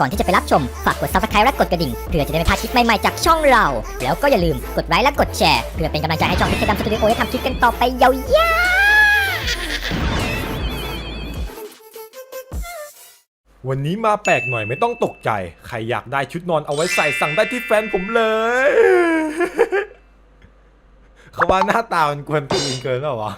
ก่อนที่จะไปรับชม ฝากกด subscribe และกดกระดิ่งเพื่อจะได้ไม่พลาดคลิปใหม่ๆจากช่องเรา แล้วก็อย่าลืมกดไลค์และกดแชร์เพื่อเป็นกำลังใจให้ช่องพิกดำสตูดิโอได้ทำคลิปกันต่อไปยาวๆวันนี้มาแปลกหน่อยไม่ต้องตกใจ ใครอยากได้ชุดนอนเอาไว้ใส่สั่งได้ที่แฟนผมเลย เขาว่าหน้าตามันกวนตีนเกินหรอวะ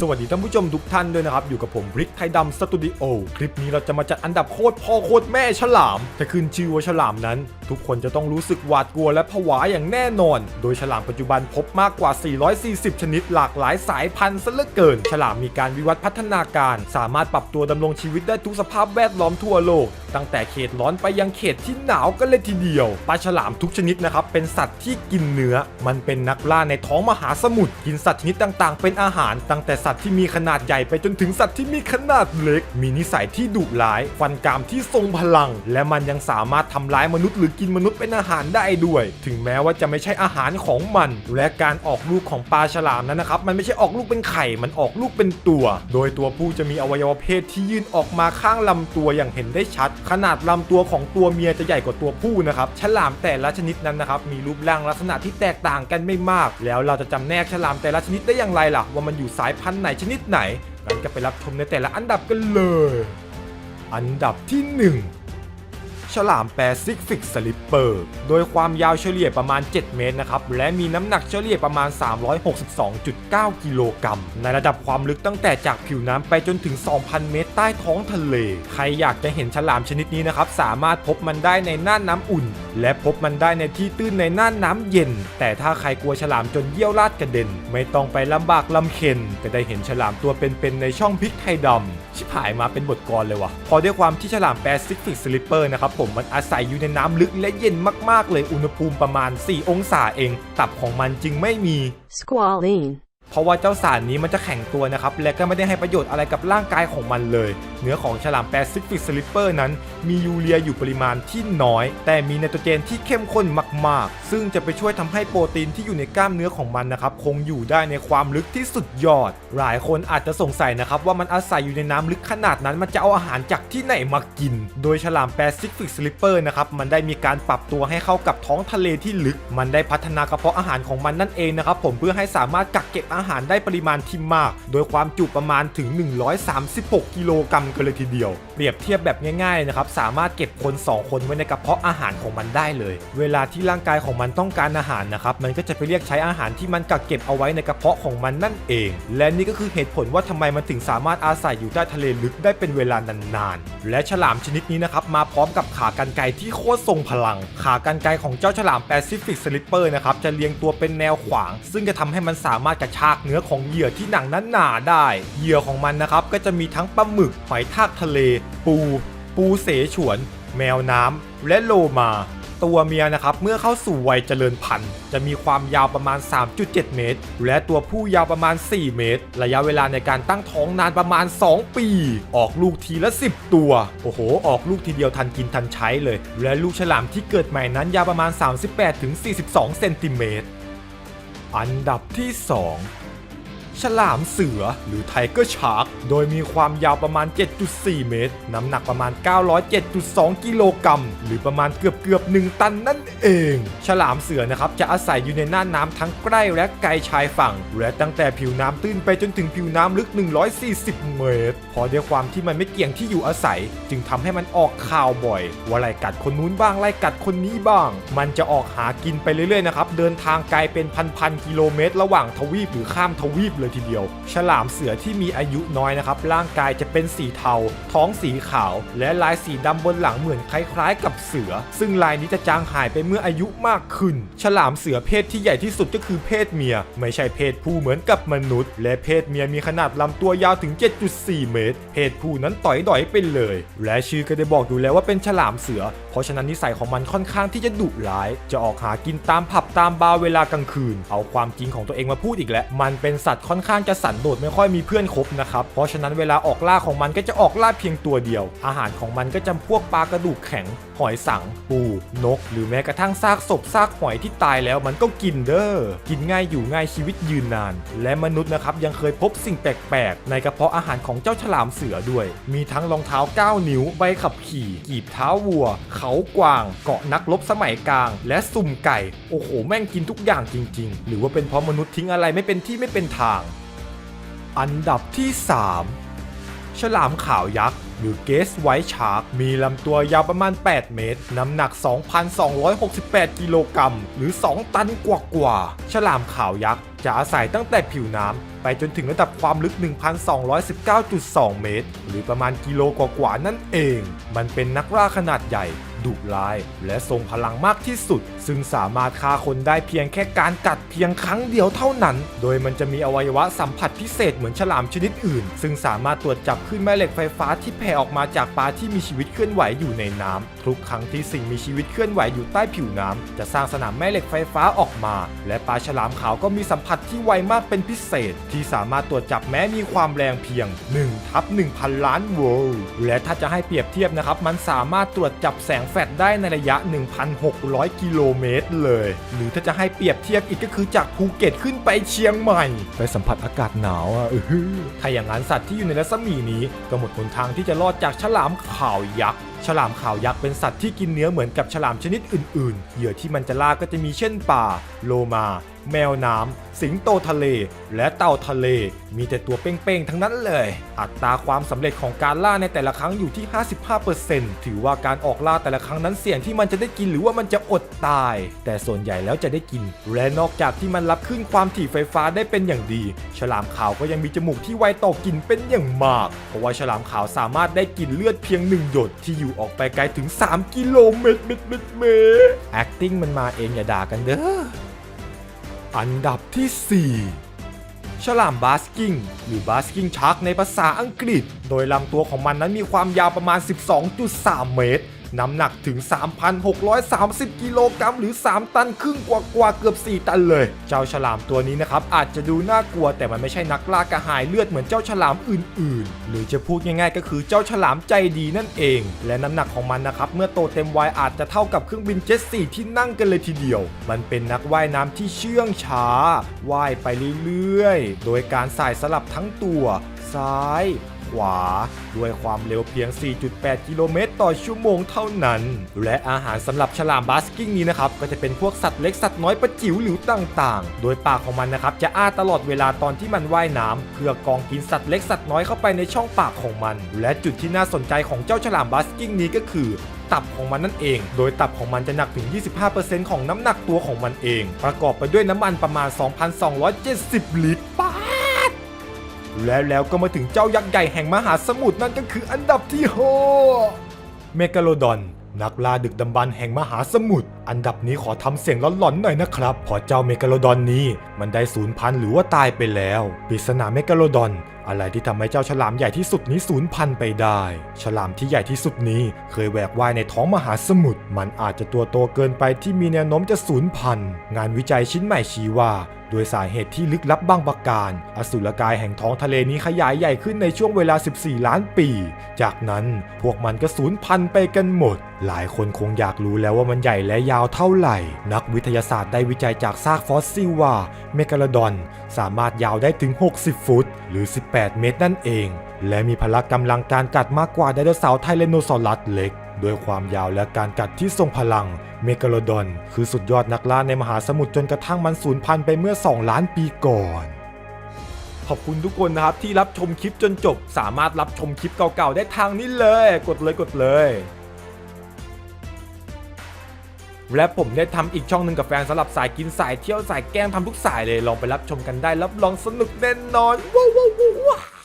สวัสดีท่านผู้ชมทุกท่านด้วยนะครับ อยู่กับผมริกไทยดำสตูดิโอคลิปนี้เราจะมาจัดอันดับโคตรพ่อโคตรแม่ฉลามถ้าขึ้นชื่อว่าฉลามนั้น ทุกคนจะต้องรู้สึกหวาดกลัวและผวาอย่างแน่นอน โดยฉลามปัจจุบันพบมากกว่า 440 ชนิดหลากหลายสายพันธุ์ซะเหลือเกิน ฉลามมีการวิวัฒน์พัฒนาการ สามารถปรับตัวดำรงชีวิตได้ทุกสภาพแวดล้อมทั่วโลก ตั้งแต่เขตร้อนไปยังเขตที่หนาวกันเลยทีเดียว ปลาฉลามทุกชนิดนะครับ เป็นสัตว์ที่กินเนื้อ มันเป็นนักล่าในท้องมหาสมุทร กินสัตว์ชนิดต่างๆ เป็นอาหาร ตั้งแต่สัตว์ที่มีขนาดใหญ่ไปจนถึงสัตว์ที่มีขนาดเล็ก มีนิสัยที่ดุร้าย ฟันกรามที่ทรงพลัง และมันยังสามารถทำร้ายมนุษย์หรือกินมนุษย์เป็นอาหารได้ด้วย ถึงแม้ว่าจะไม่ใช่อาหารของมัน และการออกลูกของปลาฉลามนั้นนะครับมันไม่ใช่ออกลูกเป็นไข่ มันออกลูกเป็นตัว โดยตัวผู้จะมีอวัยวะเพศที่ยื่นออกมาข้างลำตัวอย่างเห็นได้ชัด ขนาดลำตัวของตัวเมียจะใหญ่กว่าตัวผู้นะครับฉลามแต่ละชนิดนั้นนะครับมีรูปร่างลักษณะที่แตกต่างกันไม่มาก แล้วเราจะจำแนกฉลามแต่ละชนิดได้อย่างไรล่ะ ว่ามันอยู่สายพันธุ์ไหนชนิดไหนงั้นก็ไปรับชมในแต่ละอันดับกันเลย อันดับที่หนึ่ง ฉลามแปซิฟิกสลิปเปอร์ โดยความยาวเฉลี่ยประมาณ 7 เมตรนะครับ และมีน้ำหนักเฉลี่ยประมาณ 362.9 กิโลกรัม ในระดับความลึกตั้งแต่จากผิวน้ำไปจนถึง 2,000 เมตรใต้ท้องทะเล ใครอยากจะเห็นฉลามชนิดนี้นะครับ สามารถพบมันได้ในน่านน้ำอุ่น และพบมันได้ในที่ตื้นในน่านน้ำเย็น แต่ถ้าใครกลัวฉลามจนเยี่ยวราดกระเด็น ไม่ต้องไปลำบากลำเค็นก็ได้เห็นฉลามตัวเป็นๆในช่องพริกไทยดำชิบหายมาเป็นบทกลเลยว่ะพอด้วยความที่ฉลามแปซิฟิกสลิปเปอร์นะครับผมมันอาศัยอยู่ในน้ำลึกและเย็นมากๆ เลยอุณหภูมิประมาณ 4 องศาเอง ตับของมันจึงไม่มี Squalene. เพราะว่าเจ้าสารนี้มันจะแข็งตัวนะครับ และก็ไม่ได้ให้ประโยชน์อะไรกับร่างกายของมันเลย เนื้อของฉลามแปซิฟิกสลิปเปอร์นั้นมียูเรียอยู่ปริมาณที่น้อย แต่มีไนโตรเจนที่เข้มข้นมาก ๆ ซึ่งจะไปช่วยทำให้โปรตีนที่อยู่ในกล้ามเนื้อของมันนะครับคงอยู่ได้ในความลึกที่สุดยอด หลายคนอาจจะสงสัยนะครับว่ามันอาศัยอยู่ในน้ำลึกขนาดนั้น มันจะเอาอาหารจากที่ไหนมากิน โดยฉลามแปซิฟิกสลิปเปอร์นะครับมันได้มีการปรับตัวให้เข้ากับท้องทะเลที่ลึก มันได้พัฒนากระเพาะอาหารของมันนั่นเองนะครับผมเพื่อให้สามารถกักเก็บอาหารได้ปริมาณที่มาก โดยความจุประมาณถึง 136 กิโลกรัมกันเลยทีเดียว เปรียบเทียบแบบง่ายๆนะครับสามารถเก็บคน 2 คนไว้ในกระเพาะอาหารของมันได้เลย เวลาที่ร่างกายของมันต้องการอาหารนะครับมันก็จะไปเรียกใช้อาหารที่มันกักเก็บเอาไว้ในกระเพาะของมันนั่นเอง และนี่ก็คือเหตุผลว่าทำไมมันถึงสามารถอาศัยอยู่ใต้ทะเลลึกได้เป็นเวลานานๆ และฉลามชนิดนี้นะครับมาพร้อมกับขากรรไกรที่โคตรทรงพลัง ขากรรไกรของเจ้าฉลามแปซิฟิกสลิปเปอร์นะครับจะเรียงตัวเป็นแนวขวาง ซึ่งจะทำให้มันสามารถกระชากเนื้อของเหยื่อที่หนังนั้นหนาได้ เหยื่อของมันนะครับก็จะมีทั้งปลาหมึกหอยทากทะเล ปู ปูเสฉวน แมวน้ำ และโลมา ตัวเมียนะครับเมื่อเข้าสู่วัยเจริญพันธุ์ จะมีความยาวประมาณ 3.7 เมตร และตัวผู้ยาวประมาณ 4 เมตร ระยะเวลาในการตั้งท้องนานประมาณ 2 ปี ออกลูกทีละ 10 ตัว โอ้โห ออกลูกทีเดียวทันกินทันใช้เลย และลูกฉลามที่เกิดใหม่นั้นยาวประมาณ 38-42 เซนติเมตรอันดับที่ 2 ฉลามเสือหรือไทเกอร์ชาร์กโดยมีความยาวประมาณ 7.4 เมตร น้ำหนักประมาณ 907.2 กิโลกรัม หรือประมาณเกือบเกือบ 1 ตันนั่นเอง ฉลามเสือนะครับจะอาศัยอยู่ในน่านน้ำทั้งใกล้และไกลชายฝั่ง และตั้งแต่ผิวน้ำตื้นไปจนถึงผิวน้ำลึก 140 เมตร พอด้วยความที่มันไม่เกี่ยงที่อยู่อาศัย จึงทำให้มันออกข่าวบ่อย ว่าไล่กัดคนนู้นบ้างไล่กัดคนนี้บ้าง มันจะออกหากินไปเรื่อยๆนะครับเดินทางไกลเป็นพันๆกิโลเมตร ระหว่างทวีปหรือข้ามทวีปเลยทีเดียว ฉลามเสือที่มีอายุน้อยนะครับ ร่างกายจะเป็นสีเทา ท้องสีขาว และลายสีดำบนหลังเหมือนคล้ายๆ กับเสือ ซึ่งลายนี้จะจางหายไปเมื่ออายุมากขึ้น ฉลามเสือเพศที่ใหญ่ที่สุดก็คือเพศเมีย ไม่ใช่เพศผู้เหมือนกับมนุษย์ และเพศเมียมีขนาดลำตัวยาวถึง 7.4 เมตร เพศผู้นั้นต่อยดอยไปเลย และชื่อก็ได้บอกอยู่แล้วว่าเป็นฉลามเสือ เพราะฉะนั้นนิสัยของมันค่อนข้างที่จะดุร้าย จะออกหากินตามผับตามบาร์เวลากลางคืน เอาความจริงของตัวเองมาพูดอีกแล้ว มันเป็นสัตว์ค่อนอนข้างจะสันโดษไม่ค่อยมีเพื่อนคบนะครับ เพราะฉะนั้นเวลาออกล่าของมันก็จะออกล่าเพียงตัวเดียว อาหารของมันก็จำพวกปลากระดูกแข็ง หอยสัง ปู นก หรือแม้กระทั่งซากศพซากหอยที่ตายแล้วมันก็กินเด้อ กินง่ายอยู่ง่ายชีวิตยืนนาน และมนุษย์นะครับยังเคยพบสิ่งแปลกๆ ในกระเพาะอาหารของเจ้าฉลามเสือด้วย มีทั้งรองเท้า 9 นิ้ว ใบขับขี่ กีบเท้าวัว เขากวาง เกาะนักรบสมัยกลาง และสุ่มไก่ โอ้โห แม่งกินทุกอย่างจริง ๆ หรือว่าเป็นเพราะมนุษย์ทิ้งอะไรไม่เป็นที่ไม่เป็นทาง อันดับที่ 3 ฉลามขาวยักษ์หรือเกสไวท์ชาร์กมีลำตัวยาวประมาณ 8 เมตร น้ำหนัก 2,268 กิโลกรัมหรือ 2 ตันกว่าๆ ฉลามขาวยักษ์จะอาศัยตั้งแต่ผิวน้ำ ไปจนถึงระดับความลึก 1,219.2 เมตร หรือประมาณกิโลกว่าๆนั่นเอง มันเป็นนักล่าขนาดใหญ่ ดุร้าย และทรงพลังมากที่สุด ซึ่งสามารถฆ่าคนได้เพียงแค่การกัดเพียงครั้งเดียวเท่านั้น โดยมันจะมีอวัยวะสัมผัสพิเศษเหมือนฉลามชนิดอื่น ซึ่งสามารถตรวจจับคลื่นแม่เหล็กไฟฟ้าที่แผ่ออกมาจากปลาที่มีชีวิตเคลื่อนไหวอยู่ในน้ำทุกครั้งที่สิ่งมีชีวิตเคลื่อนไหวอยู่ใต้ผิวน้ำจะสร้างสนามแม่เหล็กไฟฟ้าออกมา และปลาฉลามขาวก็มีสัมผัสที่ไวมากเป็นพิเศษ ที่สามารถตรวจจับแม้มีความแรงเพียง1ทับ1,000 ล้านโวลต์และถ้าจะให้เปรียบเทียบนะครับมันสามารถตรวจจับแสงแฟดได้ในระยะ 1,600 กิโลเมตรเลย หรือถ้าจะให้เปรียบเทียบอีกก็คือจากภูเก็ตขึ้นไปเชียงใหม่ ไปสัมผัสอากาศหนาวอะถ้าอย่างนั้นสัตว์ที่อยู่ในรัศมีนี้ก็หมดหนทางที่จะรอดจากฉลามขาวยักษ์ฉลามขาวยักษ์เป็นสัตว์ที่กินเนื้อเหมือนกับฉลามชนิดอื่นๆ เหยื่อที่มันจะล่าก็จะมีเช่นป่า โลมา แมวน้ำ สิงโตทะเล และเต่าทะเล มีแต่ตัวเป้งๆ ทั้งนั้นเลย อัตราความสำเร็จของการล่าในแต่ละครั้งอยู่ที่ 55%ถือว่าการออกล่าแต่ละครั้งนั้นเสี่ยงที่มันจะได้กินหรือว่ามันจะอดตาย แต่ส่วนใหญ่แล้วจะได้กิน และนอกจากที่มันรับขึ้นความถี่ไฟฟ้าได้เป็นอย่างดี ฉลามขาวก็ยังมีจมูกที่ไวต่อกินเป็นอย่างมาก เพราะว่าฉลามขาวสามารถได้กินเลือดเพียงหนึ่งหยดที่อยู่ออกไปไกลถึง 3 กิโลเมตรเมตรเมตรเมตร acting มันมาเองอย่าด่ากันเด้อ อันดับที่ 4ฉลามบาสกิ้งหรือบาสกิ้งชาร์กในภาษาอังกฤษ โดยลำตัวของมันนั้นมีความยาวประมาณ 12.3 เมตร น้ำหนักถึง 3,630 กิโลกรัมหรือ 3 ตันครึ่งกว่ากว่าเกือบ 4 ตันเลย เจ้าฉลามตัวนี้นะครับอาจจะดูน่ากลัวแต่มันไม่ใช่นักล่ากระหายเลือดเหมือนเจ้าฉลามอื่น ๆ หรือจะพูดง่ายๆ ก็คือเจ้าฉลามใจดีนั่นเอง และน้ำหนักของมันนะครับเมื่อโตเต็มวัยอาจจะเท่ากับเครื่องบินเจ็ตสี่ที่นั่งกันเลยทีเดียว มันเป็นนักว่ายน้ำที่เชื่องช้าว่ายไปเรื่อยๆ โดยการสายสลับทั้งตัว ซ้าย ขวา ด้วยความเร็วเพียง 4.8 กิโลเมตรต่อชั่วโมงเท่านั้น และอาหารสำหรับฉลามบาสกิ้งนี้นะครับ ก็จะเป็นพวกสัตว์เล็กสัตว์น้อยประจิ๋วหรือต่างๆ โดยปากของมันนะครับจะอ้าตลอดเวลาตอนที่มันว่ายน้ำเพื่อกองกินสัตว์เล็กสัตว์น้อยเข้าไปในช่องปากของมัน และจุดที่น่าสนใจของเจ้าฉลามบาสกิ้งนี้ก็คือตับของมันนั่นเอง โดยตับของมันจะหนักถึง 25%ของน้ำหนักตัวของมันเอง ประกอบไปด้วยน้ำมันประมาณ 2,270 ลิตรป้า แล้วแล้วก็มาถึงเจ้ายักษ์ใหญ่แห่งมหาสมุทรนั่นก็คืออันดับที่6เมกาโลดอน นักล่าดึกดำบรรพ์แห่งมหาสมุทร อันดับนี้ขอทำเสียงหลอนๆหน่อยนะครับเพอเจ้าเมกาโลดอนนี้ มันได้สูญพันธุ์หรือว่าตายไปแล้ว ปริศนาเมกาโลดอน อะไรที่ทำให้เจ้าฉลามใหญ่ที่สุดนี้สูญพันธุ์ไปได้ ฉลามที่ใหญ่ที่สุดนี้เคยแหวกว่ายในท้องมหาสมุทร มันอาจจะตัวโตเกินไปที่มีแนวโน้มจะสูญพันธุ์ งานวิจัยชิ้นใหม่ชี้ว่าโดยสาเหตุที่ลึกลับบางประการ อสุรกายแห่งท้องทะเลนี้ขยายใหญ่ขึ้นในช่วงเวลา 14 ล้านปี จากนั้นพวกมันก็สูญพันธุ์ไปกันหมด หลายคนคงอยากรู้แล้วว่ามันใหญ่และยาวเท่าไหร่ นักวิทยาศาสตร์ได้วิจัยจากซากฟอสซิลว่า เมกาลดอน สามารถยาวได้ถึง 60 ฟุต หรือ8 เมตรนั่นเอง และมีพละกำลังการกัดมากกว่าไดโนเสาร์ไทเลโนซอรัสเล็กด้วยความยาวและการกัดที่ทรงพลัง เมกาโลดอน คือสุดยอดนักล่าในมหาสมุทรจนกระทั่งมันสูญพันธุ์ไปเมื่อ 2 ล้านปีก่อน ขอบคุณทุกคนนะครับที่รับชมคลิปจนจบ สามารถรับชมคลิปเก่าๆได้ทางนี้เลย กดเลยกดเลย และผมได้ทำอีกช่องหนึ่งกับแฟนสำหรับสายกินสายเที่ยวสายแกล้งทำทุกสายเลยลองไปรับชมกันได้รับรองสนุกแน่นอนว้าวว้าวว้าว